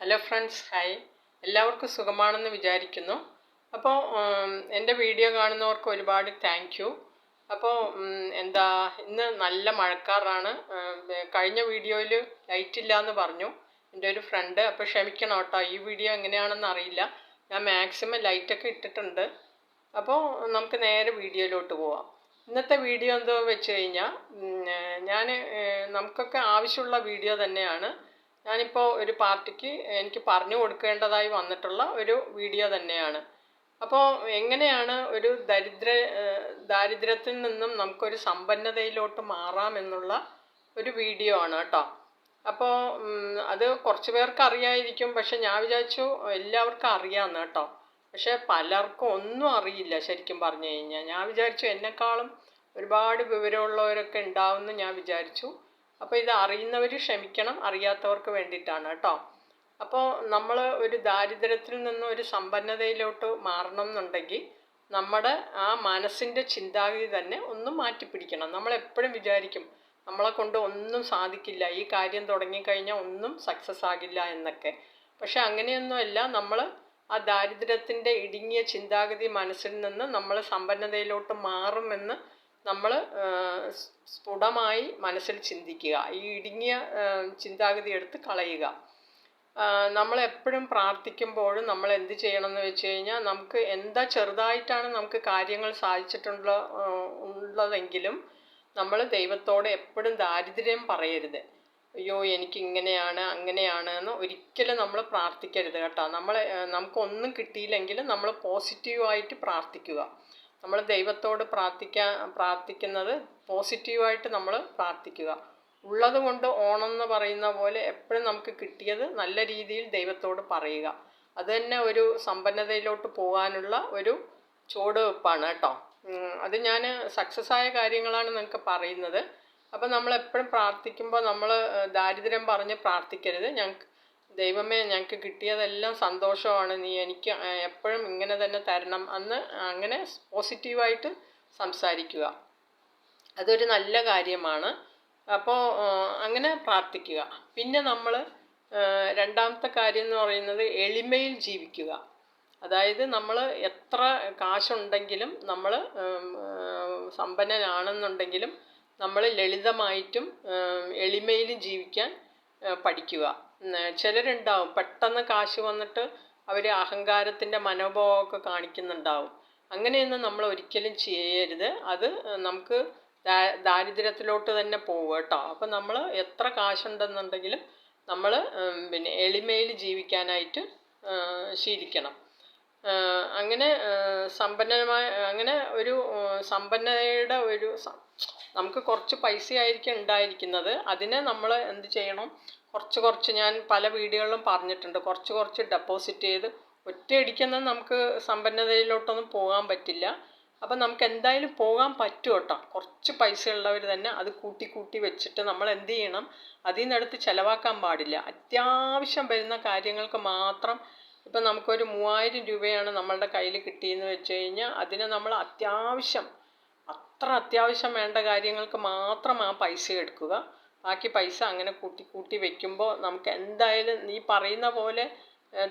Hello friends hi എല്ലാവർക്കും സുഖമാണെന്ന് വിചാരിക്കുന്നു. അപ്പോൾ എന്റെ വീഡിയോ കാണുന്നവർക്ക് ഒരുപാട് താങ്ക് യു അപ്പോൾ എന്താ ഇന്ന് നല്ല മഴക്കാറാണ്. കഴിഞ്ഞ വീഡിയോയിൽ ലൈറ്റ് ഇല്ല എന്ന് പറഞ്ഞു. എന്റെ ഒരു ഫ്രണ്ട് അപ്പോൾ ക്ഷമിക്കണം കേട്ടോ ഈ വീഡിയോ എങ്ങനെയാണെന്ന് അറിയില്ല. ഞാൻ മാക്സിമം ലൈറ്റൊക്കെ ഇട്ടിട്ടുണ്ട്. അപ്പോൾ നമുക്ക് നേരെ വീഡിയോയിലോട്ട് പോവാം. ഇന്നത്തെ വീഡിയോ എന്തോ വെച്ച് കഴിഞ്ഞാൽ ഞാൻ നമുക്കൊക്കെ ആവശ്യമുള്ള വീഡിയോ തന്നെയാണ്. ഞാനിപ്പോൾ ഒരു പാർട്ടിക്ക് എനിക്ക് പറഞ്ഞു കൊടുക്കേണ്ടതായി വന്നിട്ടുള്ള ഒരു വീഡിയോ തന്നെയാണ്. അപ്പോൾ എങ്ങനെയാണ് ഒരു ദരിദ്ര ദാരിദ്ര്യത്തിൽ നിന്നും നമുക്കൊരു സമ്പന്നതയിലോട്ട് മാറാമെന്നുള്ള ഒരു വീഡിയോ ആണ് കേട്ടോ. അപ്പോൾ അത് കുറച്ച് പേർക്ക് അറിയായിരിക്കും. പക്ഷെ ഞാൻ വിചാരിച്ചു എല്ലാവർക്കും അറിയാമെന്ന് കേട്ടോ. പക്ഷെ പലർക്കും ഒന്നും അറിയില്ല ശരിക്കും പറഞ്ഞു കഴിഞ്ഞാൽ. ഞാൻ വിചാരിച്ചു എന്നെക്കാളും ഒരുപാട് വിവരമുള്ളവരൊക്കെ ഉണ്ടാവുമെന്ന് ഞാൻ വിചാരിച്ചു. അപ്പോൾ ഇത് അറിയുന്നവർ ക്ഷമിക്കണം അറിയാത്തവർക്ക് വേണ്ടിയിട്ടാണ് കേട്ടോ. അപ്പോൾ നമ്മൾ ഒരു ദാരിദ്ര്യത്തിൽ നിന്ന് ഒരു സമ്പന്നതയിലോട്ട് മാറണം എന്നുണ്ടെങ്കിൽ നമ്മുടെ ആ മനസ്സിന്റെ ചിന്താഗതി തന്നെ ഒന്ന് മാറ്റിപ്പിടിക്കണം. നമ്മൾ എപ്പോഴും വിചാരിക്കും നമ്മളെ കൊണ്ട് ഒന്നും സാധിക്കില്ല ഈ കാര്യം തുടങ്ങിക്കഴിഞ്ഞാൽ ഒന്നും സക്സസ് ആകില്ല എന്നൊക്കെ. പക്ഷെ അങ്ങനെയൊന്നുമല്ല നമ്മൾ ആ ദാരിദ്ര്യത്തിന്റെ ഇടുങ്ങിയ ചിന്താഗതി മനസ്സിൽ നിന്ന് നമ്മൾ സമ്പന്നതയിലോട്ട് മാറുമെന്ന് നമ്മൾ സ്ഫുടമായി മനസ്സിൽ ചിന്തിക്കുക. ഈ ഇടുങ്ങിയ ചിന്താഗതി എടുത്ത് കളയുക. നമ്മൾ എപ്പോഴും പ്രാർത്ഥിക്കുമ്പോഴും നമ്മൾ എന്ത് ചെയ്യണം എന്ന് വെച്ച് കഴിഞ്ഞാൽ നമുക്ക് എന്താ ചെറുതായിട്ടാണ് നമുക്ക് കാര്യങ്ങൾ സാധിച്ചിട്ടുള്ള ഉള്ളതെങ്കിലും നമ്മൾ ദൈവത്തോട് എപ്പോഴും ദാരിദ്ര്യം പറയരുത്. അയ്യോ എനിക്ക് ഇങ്ങനെയാണ് അങ്ങനെയാണ് എന്ന് ഒരിക്കലും നമ്മൾ പ്രാർത്ഥിക്കരുത് കേട്ടോ. നമ്മൾ നമുക്കൊന്നും കിട്ടിയില്ലെങ്കിലും നമ്മൾ പോസിറ്റീവായിട്ട് പ്രാർത്ഥിക്കുക. നമ്മൾ ദൈവത്തോട് പ്രാർത്ഥിക്കാൻ പ്രാർത്ഥിക്കുന്നത് പോസിറ്റീവായിട്ട് നമ്മൾ പ്രാർത്ഥിക്കുക. ഉള്ളത് കൊണ്ട് ഓണം എന്ന് പറയുന്ന പോലെ എപ്പോഴും നമുക്ക് കിട്ടിയത് നല്ല രീതിയിൽ ദൈവത്തോട് പറയുക. അത് തന്നെ ഒരു സമ്പന്നതയിലോട്ട് പോകാനുള്ള ഒരു ചുവടുവെപ്പാണ് കേട്ടോ. അത് ഞാൻ സക്സസ് ആയ കാര്യങ്ങളാണ് നിങ്ങൾക്ക് പറയുന്നത്. അപ്പം നമ്മൾ എപ്പോഴും പ്രാർത്ഥിക്കുമ്പോൾ നമ്മൾ ദാരിദ്ര്യം പറഞ്ഞ് പ്രാർത്ഥിക്കരുത്. ഞങ്ങൾക്ക് ദൈവമേ ഞങ്ങൾക്ക് കിട്ടിയതെല്ലാം സന്തോഷമാണ്. നീ എനിക്ക് എപ്പോഴും ഇങ്ങനെ തന്നെ തരണം അന്ന് അങ്ങനെ പോസിറ്റീവായിട്ട് സംസാരിക്കുക. അതൊരു നല്ല കാര്യമാണ്. അപ്പോൾ അങ്ങനെ പ്രാർത്ഥിക്കുക. പിന്നെ നമ്മൾ രണ്ടാമത്തെ കാര്യം എന്ന് പറയുന്നത് എളിമയിൽ ജീവിക്കുക. അതായത് നമ്മൾ എത്ര കാശുണ്ടെങ്കിലും നമ്മൾ സമ്പന്നനാണെന്നുണ്ടെങ്കിലും നമ്മൾ ലളിതമായിട്ടും എളിമയിലും ജീവിക്കാൻ പഠിക്കുക. ചിലരുണ്ടാവും. പെട്ടെന്ന് കാശ് വന്നിട്ട് അവർ അഹങ്കാരത്തിന്റെ മനോഭാവമൊക്കെ കാണിക്കുന്നുണ്ടാവും. അങ്ങനെയൊന്നും നമ്മൾ ഒരിക്കലും ചെയ്യരുത്. അത് നമുക്ക് ദാരിദ്ര്യത്തിലോട്ട് തന്നെ പോവുക കേട്ടോ. അപ്പം നമ്മൾ എത്ര കാശുണ്ടെന്നുണ്ടെങ്കിലും നമ്മൾ പിന്നെ എളിമയിൽ ജീവിക്കാനായിട്ട് ശീലിക്കണം. അങ്ങനെ സമ്പന്നമായ അങ്ങനെ ഒരു സമ്പന്നതയുടെ ഒരു നമുക്ക് കുറച്ച് പൈസയായിരിക്കും ഉണ്ടായിരിക്കുന്നത്. അതിനെ നമ്മൾ എന്ത് ചെയ്യണം? കുറച്ച് കുറച്ച് ഞാൻ പല വീഡിയോകളിലും പറഞ്ഞിട്ടുണ്ട്. കുറച്ച് കുറച്ച് ഡെപ്പോസിറ്റ് ചെയ്ത് ഒറ്റയടിക്കൊന്നും നമുക്ക് സമ്പന്നതയിലോട്ടൊന്നും പോകാൻ പറ്റില്ല. അപ്പം നമുക്ക് എന്തായാലും പോകാൻ പറ്റും കേട്ടോ. കുറച്ച് പൈസ ഉള്ളവർ തന്നെ അത് കൂട്ടി കൂട്ടി വെച്ചിട്ട് നമ്മൾ എന്ത് ചെയ്യണം? അതിൽ നിന്നെടുത്ത് ചിലവാക്കാൻ പാടില്ല. അത്യാവശ്യം വരുന്ന കാര്യങ്ങൾക്ക് മാത്രം ഇപ്പം നമുക്കൊരു മൂവായിരം രൂപയാണ് നമ്മളുടെ കയ്യിൽ കിട്ടിയെന്ന് വെച്ച് കഴിഞ്ഞാൽ അതിനെ നമ്മൾ അത്യാവശ്യം അത്ര അത്യാവശ്യം വേണ്ട കാര്യങ്ങൾക്ക് മാത്രം ആ പൈസ എടുക്കുക. ബാക്കി പൈസ അങ്ങനെ കൂട്ടി കൂട്ടി വെക്കുമ്പോൾ നമുക്ക് എന്തായാലും നീ പറയുന്ന പോലെ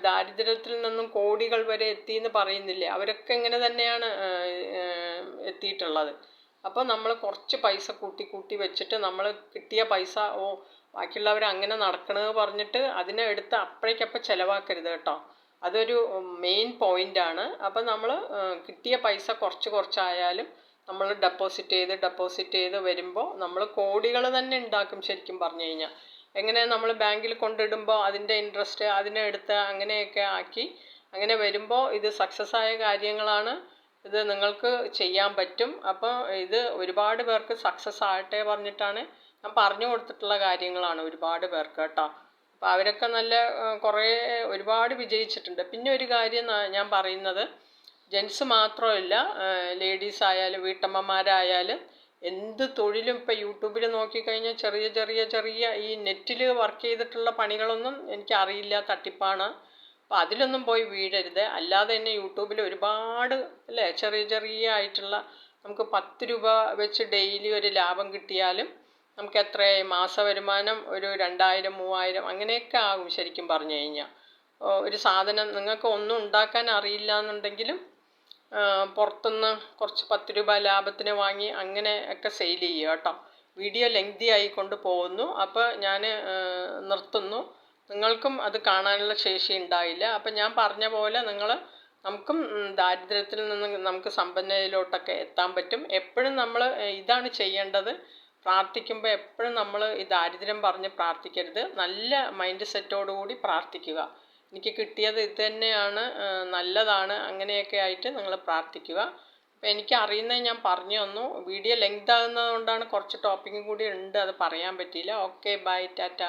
ദാരിദ്ര്യത്തിൽ നിന്നും കോടികൾ വരെ എത്തി എന്ന് പറയുന്നില്ലേ? അവരൊക്കെ ഇങ്ങനെ തന്നെയാണ് എത്തിയിട്ടുള്ളത്. അപ്പോൾ നമ്മൾ കുറച്ച് പൈസ കൂട്ടി കൂട്ടി വെച്ചിട്ട് നമ്മൾ കിട്ടിയ പൈസ ഓ ബാക്കിയുള്ളവർ അങ്ങനെ നടക്കണമെന്ന് പറഞ്ഞിട്ട് അതിനെ എടുത്ത് അപ്പോഴേക്കപ്പം ചിലവാക്കരുത് കേട്ടോ. അതൊരു മെയിൻ പോയിന്റാണ് അപ്പം നമ്മൾ കിട്ടിയ പൈസ കുറച്ച് കുറച്ചായാലും നമ്മൾ ഡെപ്പോസിറ്റ് ചെയ്ത് ഡെപ്പോസിറ്റ് ചെയ്ത് വരുമ്പോൾ നമ്മൾ കോടികൾ തന്നെ ഉണ്ടാക്കും ശരിക്കും പറഞ്ഞു കഴിഞ്ഞാൽ എങ്ങനെ നമ്മൾ ബാങ്കിൽ കൊണ്ടിടുമ്പോൾ അതിന്റെ ഇൻട്രസ്റ്റ് അതിനെ എടുത്ത് അങ്ങനെയൊക്കെ ആക്കി അങ്ങനെ വരുമ്പോൾ ഇത് സക്സസ് ആയ കാര്യങ്ങളാണ്. ഇത് നിങ്ങൾക്ക് ചെയ്യാൻ പറ്റും. അപ്പോൾ ഇത് ഒരുപാട് പേർക്ക് സക്സസ് ആകട്ടെ പറഞ്ഞിട്ടാണ് ഞാൻ പറഞ്ഞു കൊടുത്തിട്ടുള്ള കാര്യങ്ങളാണ് ഒരുപാട് പേർക്ക് കേട്ടോ. അപ്പോൾ അവരൊക്കെ നല്ല കുറേ ഒരുപാട് വിജയിച്ചിട്ടുണ്ട്. പിന്നെ ഒരു കാര്യം ഞാൻ പറയുന്നത് ജെൻസ് മാത്രമല്ല ലേഡീസ് ആയാലും വീട്ടമ്മമാരായാലും എന്ത് തൊഴിലും ഇപ്പോൾ യൂട്യൂബിൽ നോക്കിക്കഴിഞ്ഞാൽ ചെറിയ ചെറിയ ചെറിയ ഈ നെറ്റിൽ വർക്ക് ചെയ്തിട്ടുള്ള പണികളൊന്നും എനിക്ക് അറിയില്ല തട്ടിപ്പാണ്. അപ്പോൾ അതിലൊന്നും പോയി വീഴരുത്. അല്ലാതെ തന്നെ യൂട്യൂബിൽ ഒരുപാട് അല്ലേ ചെറിയ ചെറിയ ആയിട്ടുള്ള നമുക്ക് പത്ത് രൂപ വെച്ച് ഡെയിലി ഒരു ലാഭം കിട്ടിയാലും നമുക്ക് എത്രയായി മാസ വരുമാനം ഒരു രണ്ടായിരം മൂവായിരം അങ്ങനെയൊക്കെ ആകും ശരിക്കും പറഞ്ഞു കഴിഞ്ഞാൽ. ഒരു സാധനം നിങ്ങൾക്ക് ഒന്നും ഉണ്ടാക്കാൻ അറിയില്ല എന്നുണ്ടെങ്കിലും പുറത്തുനിന്ന് കുറച്ച് പത്ത് രൂപ ലാഭത്തിന് വാങ്ങി അങ്ങനെ ഒക്കെ സെയിൽ ചെയ്യുക കേട്ടോ. വീഡിയോ ലെങ്തി ആയി ആയിക്കൊണ്ട് പോകുന്നു. അപ്പോൾ ഞാൻ നിർത്തുന്നു. നിങ്ങൾക്കും അത് കാണാനുള്ള ശേഷി ഉണ്ടായില്ല. അപ്പം ഞാൻ പറഞ്ഞ പോലെ നിങ്ങൾ നമുക്കും ദാരിദ്ര്യത്തിൽ നിന്ന് നമുക്ക് സമ്പന്നതയിലോട്ടൊക്കെ എത്താൻ പറ്റും. എപ്പോഴും നമ്മൾ ഇതാണ് ചെയ്യേണ്ടത്. പ്രാർത്ഥിക്കുമ്പോൾ എപ്പോഴും നമ്മൾ ഈ ദാരിദ്ര്യം പറഞ്ഞ് പ്രാർത്ഥിക്കരുത്. നല്ല മൈൻഡ് സെറ്റോടുകൂടി പ്രാർത്ഥിക്കുക. എനിക്ക് കിട്ടിയത് ഇത് തന്നെയാണ് നല്ലതാണ് അങ്ങനെയൊക്കെ ആയിട്ട് നിങ്ങൾ പ്രാർത്ഥിക്കുക. അപ്പോൾ എനിക്ക് അറിയുന്നത് ഞാൻ പറഞ്ഞു തന്നു. വീഡിയോ ലെങ്ത് ആകുന്നത് കൊണ്ടാണ് കുറച്ച് ടോപ്പിക്കും കൂടി ഉണ്ട് അത് പറയാൻ പറ്റിയില്ല. Okay bye tata.